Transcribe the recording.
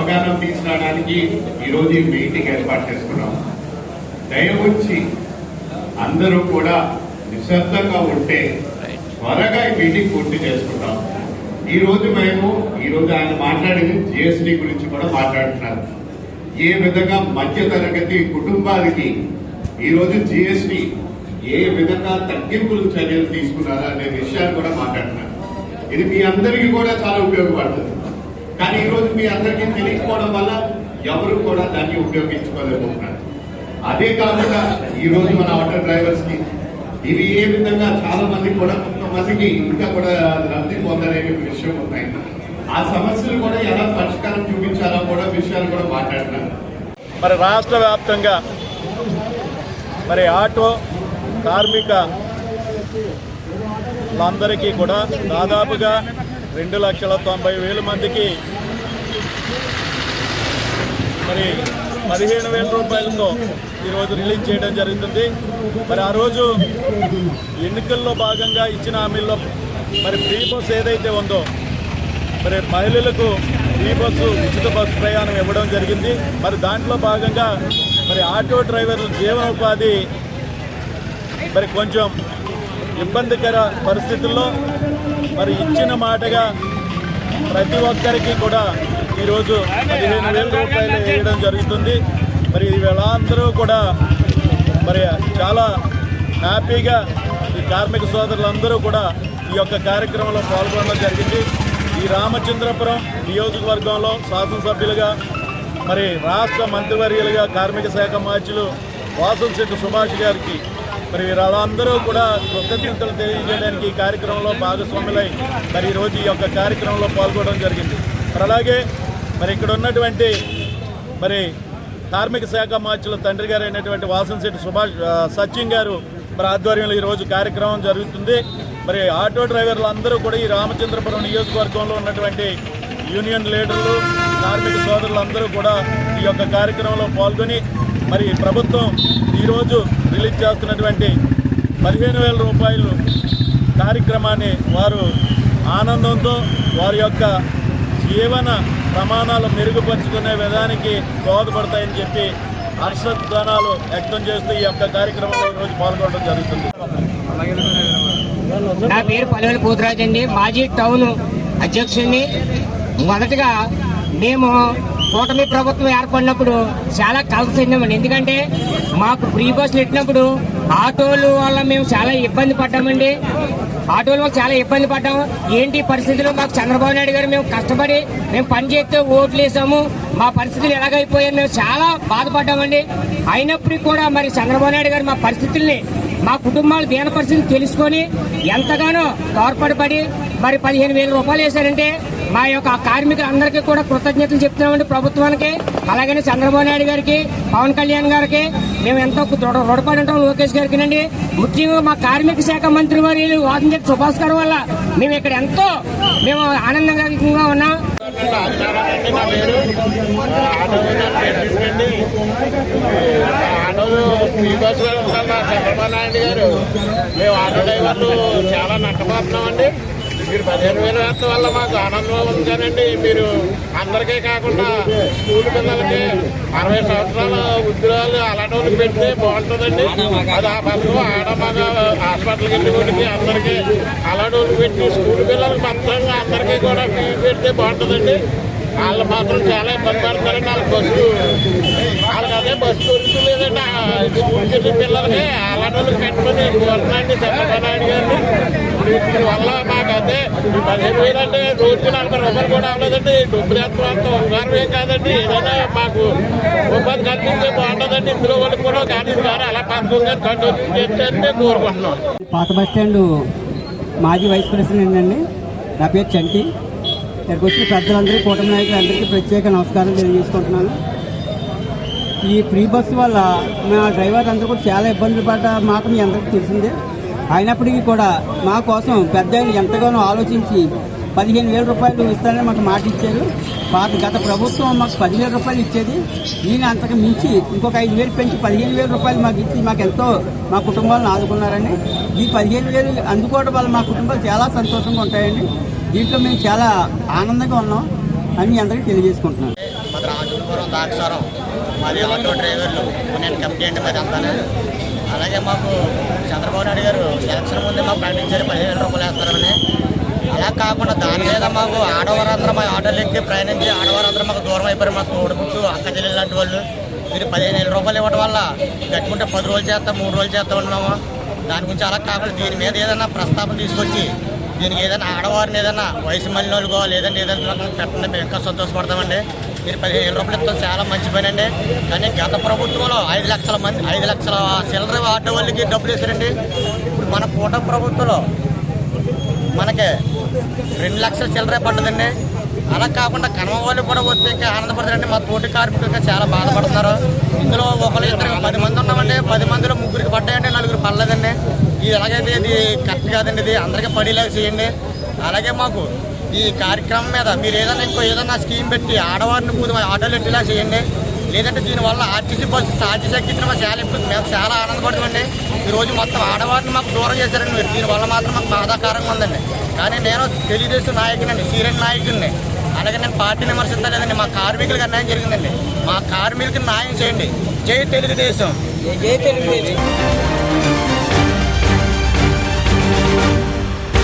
అవగాహన తీసుకురావడానికి ఈరోజు ఈ మీటింగ్ ఏర్పాటు చేసుకున్నాం. దయవుంచి అందరూ కూడా నిశ్శబ్దంగా ఉంటే త్వరగా ఈ మీటింగ్ పూర్తి చేసుకుంటాం. ఈ రోజు మేము ఈ రోజు ఆయన మాట్లాడేది జిఎస్టీ గురించి కూడా మాట్లాడుతున్నారు. ఏ విధంగా మధ్య తరగతి కుటుంబాలకి ఈరోజు జిఎస్టీ ఏ విధంగా తగ్గింపులు చర్యలు తీసుకున్నారా అనే విషయాలు కూడా మాట్లాడుతున్నారు. ఇది మీ అందరికీ కూడా చాలా ఉపయోగపడుతుంది. కానీ ఈరోజు మీ అందరికీ తెలియకపోవడం వల్ల ఎవరు కూడా దాన్ని ఉపయోగించుకోలేకపోతున్నారు అదే కాకుండా ఈరోజు మన ఆటో డ్రైవర్స్కి ఇవి ఏ విధంగా చాలా మంది కూడా కొంతమందికి ఇంకా కూడా లబ్ధి పొందలేని విషయం ఉన్నాయి. ఆ సమస్యలు కూడా ఎలా పరిష్కారం చూపించాలో కూడా విషయాలు కూడా మాట్లాడుతున్నారు మరి రాష్ట్ర వ్యాప్తంగా మరి ఆటో కార్మిక వాళ్ళందరికీ కూడా దాదాపుగా రెండు లక్షల తొంభై వేల మందికి. మరి పదిహేను వేల రూపాయలతో ఈరోజు రిలీజ్ చేయడం జరుగుతుంది. మరి ఆ రోజు ఎన్నికల్లో భాగంగా ఇచ్చిన హామీల్లో మరి ఫ్రీ బస్ ఏదైతే ఉందో మరి మహిళలకు ఫ్రీ బస్సు ఉచిత బస్సు ప్రయాణం ఇవ్వడం జరిగింది. మరి దాంట్లో భాగంగా మరి ఆటో డ్రైవర్ల జీవనోపాధి మరి కొంచెం ఇబ్బందికర పరిస్థితుల్లో మరి ఇచ్చిన మాటగా ప్రతి ఒక్కరికి కూడా ఈరోజు పదిహేను వేల రూపాయలు వేయడం జరుగుతుంది. మరి వీళ్ళందరూ కూడా మరి చాలా హ్యాపీగా ఈ కార్మిక సోదరులందరూ కూడా ఈ యొక్క కార్యక్రమంలో పాల్గొనడం జరిగింది. ఈ రామచంద్రపురం నియోజకవర్గంలో శాసనసభ్యులుగా మరి రాష్ట్ర మంత్రివర్యులుగా కార్మిక శాఖ మార్చులు వాసంశెట్టి సుభాష్ గారికి మరి వీరందరూ కూడా కృతజ్ఞతలు తెలియజేయడానికి ఈ కార్యక్రమంలో భాగస్వాములై మరి ఈరోజు ఈ యొక్క కార్యక్రమంలో పాల్గొనడం జరిగింది. మరి అలాగే మరి ఇక్కడ ఉన్నటువంటి మరి కార్మిక శాఖ మార్చుల తండ్రి గారు అయినటువంటి వాసంశెట్టి సుభాష్ సచిన్ గారు మరి ఆధ్వర్యంలో ఈరోజు కార్యక్రమం జరుగుతుంది. మరి ఆటో డ్రైవర్లు అందరూ కూడా ఈ రామచంద్రపురం నియోజకవర్గంలో ఉన్నటువంటి యూనియన్ లీడర్లు కార్మిక సోదరులు అందరూ కూడా ఈ యొక్క కార్యక్రమంలో పాల్గొని మరి ప్రభుత్వం ఈరోజు రిలీజ్ చేస్తున్నటువంటి పదిహేను వేల రూపాయలు కార్యక్రమాన్ని వారు ఆనందంతో వారి యొక్క జీవన ప్రమాణాలు మెరుగుపరుచుకునే విధానికి దోహదపడతాయని చెప్పి హర్షధ్వానాలు వ్యక్తం చేస్తూ ఈ యొక్క కార్యక్రమంలో ఈరోజు పాల్గొనడం జరుగుతుంది. నా పేరు పల్లెలు పోతురాజు అండి. మాజీ టౌన్ అధ్యక్షుడిని మొదటగా మేము కూటమి ప్రభుత్వం ఏర్పడినప్పుడు చాలా కలిసి ఎందుకంటే మాకు ఫ్రీ బస్సులు పెట్టినప్పుడు ఆటోలు వల్ల మేము చాలా ఇబ్బంది పడ్డామండి. ఆటోల వల్ల చాలా ఇబ్బంది పడ్డాం. ఏంటి పరిస్థితులు? మాకు చంద్రబాబు నాయుడు గారు మేము కష్టపడి మేము పని చేస్తే ఓట్లు వేసాము. మా పరిస్థితులు ఎలాగైపోయాయి మేము చాలా బాధపడ్డామండి. అయినప్పటికీ కూడా మరి చంద్రబాబు నాయుడు గారు మా పరిస్థితుల్ని మా కుటుంబాలు దీన పరిస్థితిని తెలుసుకొని ఎంతగానో తోడ్పడిపడి మరి పదిహేను వేల రూపాయలు వేశారంటే మా యొక్క కార్మికులందరికీ కూడా కృతజ్ఞతలు చెప్తున్నామండి ప్రభుత్వానికి అలాగనే చంద్రబాబు నాయుడు గారికి పవన్ కళ్యాణ్ గారికి. మేము ఎంతో దృఢ- రుణపడి ఉంటాం లోకేష్ గారికి అండి ముఖ్యంగా మా కార్మిక శాఖ మంత్రి వారి వాసంజెట్ సుభాష్ గారి వల్ల మేము ఇక్కడ ఎంతో మేము ఆనందంగా ఉన్నాం. చంద్రబాబు నాయుడు గారు మేము ఆటో డ్రైవర్లు చాలా నష్టపోతున్నామండి. మీరు పదిహేను వేలు వేస్తాం వల్ల మాకు ఆనందం ఉంది కానండి మీరు అందరికీ కాకుండా స్కూల్ పిల్లలకి అరవై సంవత్సరాల ఉద్యోగాలు అలాంటి వాళ్ళకి పెడితే బాగుంటుందండి. అది ఆ పథకం ఆడ హాస్పిటల్కి వెళ్ళి వాళ్ళకి అందరికీ అలాంటి వాళ్ళకి పెట్టి స్కూల్ పిల్లలకి మొత్తంగా అందరికీ కూడా పెడితే బాగుంటుందండి. వాళ్ళు మాత్రం చాలా ఇబ్బంది పడతారండి వాళ్ళ బస్సు వాళ్ళకి అదే బస్సు దొరుకుతలేదండి ఆ స్కూల్కి వెళ్ళి పిల్లలకి అలాంటి వాళ్ళకి పెట్టుకొని కోరుతున్నాండి చంద్రబాబు నాయుడు గారిని. దీని వల్ల మాకు అదే పదిహేను వేలు అంటే రోజుకి నలభై రూపాయలు కూడా అవ్వలేదండి. డబ్బులు ఎంత అంత ఉంగారం ఏం కాదండి. ఏదైనా మాకు ఉపాధి కల్పిస్తే బాగుంటుందండి ఇందులో వాళ్ళకి కూడా కానీ ద్వారా అలా పథకం గారు కంటిన్యూ చేస్తే కోరుకుంటున్నాం. పాత బస్ స్టాండ్ మాజీ వైస్ ప్రెసిడెంట్ అండి. నా పేరు చంటి. ఇక్కడికి వచ్చిన పెద్దలందరూ కూటమి నాయకులందరికీ ప్రత్యేక నమస్కారం తెలియజేసుకుంటున్నాను. ఈ ఫ్రీ బస్సు వల్ల మా డ్రైవర్ అందరూ కూడా చాలా ఇబ్బందులు పడ్డ మాట మీ అందరికీ తెలిసిందే. అయినప్పటికీ కూడా మా కోసం పెద్ద ఎంతగానో ఆలోచించి పదిహేను వేల రూపాయలు ఇస్తారని మాకు మాట ఇచ్చారు. పాత గత ప్రభుత్వం మాకు పదివేల రూపాయలు ఇచ్చేది. ఈయన అంతకు మించి ఇంకొక ఐదు వేలు పెంచి పదిహేను వేల రూపాయలు మాకు ఇచ్చి మాకు ఎంతో మా కుటుంబాలను ఆదుకున్నారండి ఈ పదిహేను వేలు అందుకోవడం వల్ల మా కుటుంబాలు చాలా సంతోషంగా ఉంటాయండి. దీంట్లో మేము చాలా ఆనందంగా ఉన్నాం అని అందరికీ తెలియజేసుకుంటున్నాం మరి రాజుపురం దాక్షారం. మాది ఆటో డ్రైవర్లు నేను కంప్లైంట్ మరి మాది అంతానే అలాగే మాకు చంద్రబాబు నాయుడు గారు ఎలక్షన్ ముందే మాకు ప్రకటించారు పదిహేను రూపాయలు వేస్తారని. అలా కాకుండా దాని మీద మాకు ఆడవారందరూ మా ఆటోలు ఎక్కి ప్రయాణించి ఆడవారందరూ మాకు దూరం అయిపోయారు మాకు తోడుపుట్టు అక్క చెల్లెలు లాంటి వాళ్ళు. మీరు పదిహేను వేల రూపాయలు ఇవ్వడం వల్ల కట్టుకుంటే పది రోజులు చేస్తాం మూడు రోజులు చేస్తాం ఉన్నాము దాని గురించి అలా కాకుండా దీని మీద ఏదైనా ప్రస్తావన తీసుకొచ్చి దీనికి ఏదైనా ఆడవారిని ఏదైనా వయసు మళ్ళీ వాళ్ళకో లేదంటే ఏదైనా పెట్టండి మేము ఇంకా సంతోషపడతామండి. మీరు పదిహేను వేల రూపాయలు ఇస్తాం చాలా మంచి పని అండి. కానీ గత ప్రభుత్వంలో ఐదు లక్షల మంది ఐదు లక్షల చిల్లర ఆటో వాళ్ళకి డబ్బులు వేసారండి ఇప్పుడు మన పూట ప్రభుత్వంలో మనకి రెండు లక్షల చిల్లరే పడ్డదండి. అలా కాకుండా కనమ వాళ్ళు కూడా వస్తే ఆనందపడతారంటే ఆనందపడతారండి మా తోటి కార్మికులు చాలా బాధపడుతున్నారు. ఇందులో ఒకరు ఇద్దరు పది మంది ఉన్నామండి. పది మందిలో ముగ్గురికి పడ్డాయండి నలుగురు పడలేదండి. ఇది ఎలాగైతే ఇది కరెక్ట్ కాదండి ఇది అందరికీ పడేలాగా చేయండి. అలాగే మాకు ఈ కార్యక్రమం మీద మీరు ఏదైనా ఇంకో ఏదైనా స్కీమ్ పెట్టి ఆడవారిని పూజ ఆటోలు ఎట్టేలా చేయండి. లేదంటే దీనివల్ల ఆర్టీసీ బస్సు ఆర్టీసీ ఎక్కించిన మాకు చాలా ఇప్పుడు మేము చాలా ఆనందపడుతుందండి ఈ రోజు మొత్తం ఆడవారిని మాకు దూరం చేశారండి. మీరు దీనివల్ల మాత్రం మాకు బాధాకరంగా ఉందండి. కానీ నేను తెలుగుదేశం నాయకుడిని సీరియస్ నాయకుడిని. అలాగే నేను పార్టీని విమర్శించలేదండి మా కార్మికులకు అన్యాయం జరిగిందండి. మా కార్మికులకు న్యాయం చేయండి. జై తెలుగుదేశం. జై తెలుగుదేశం.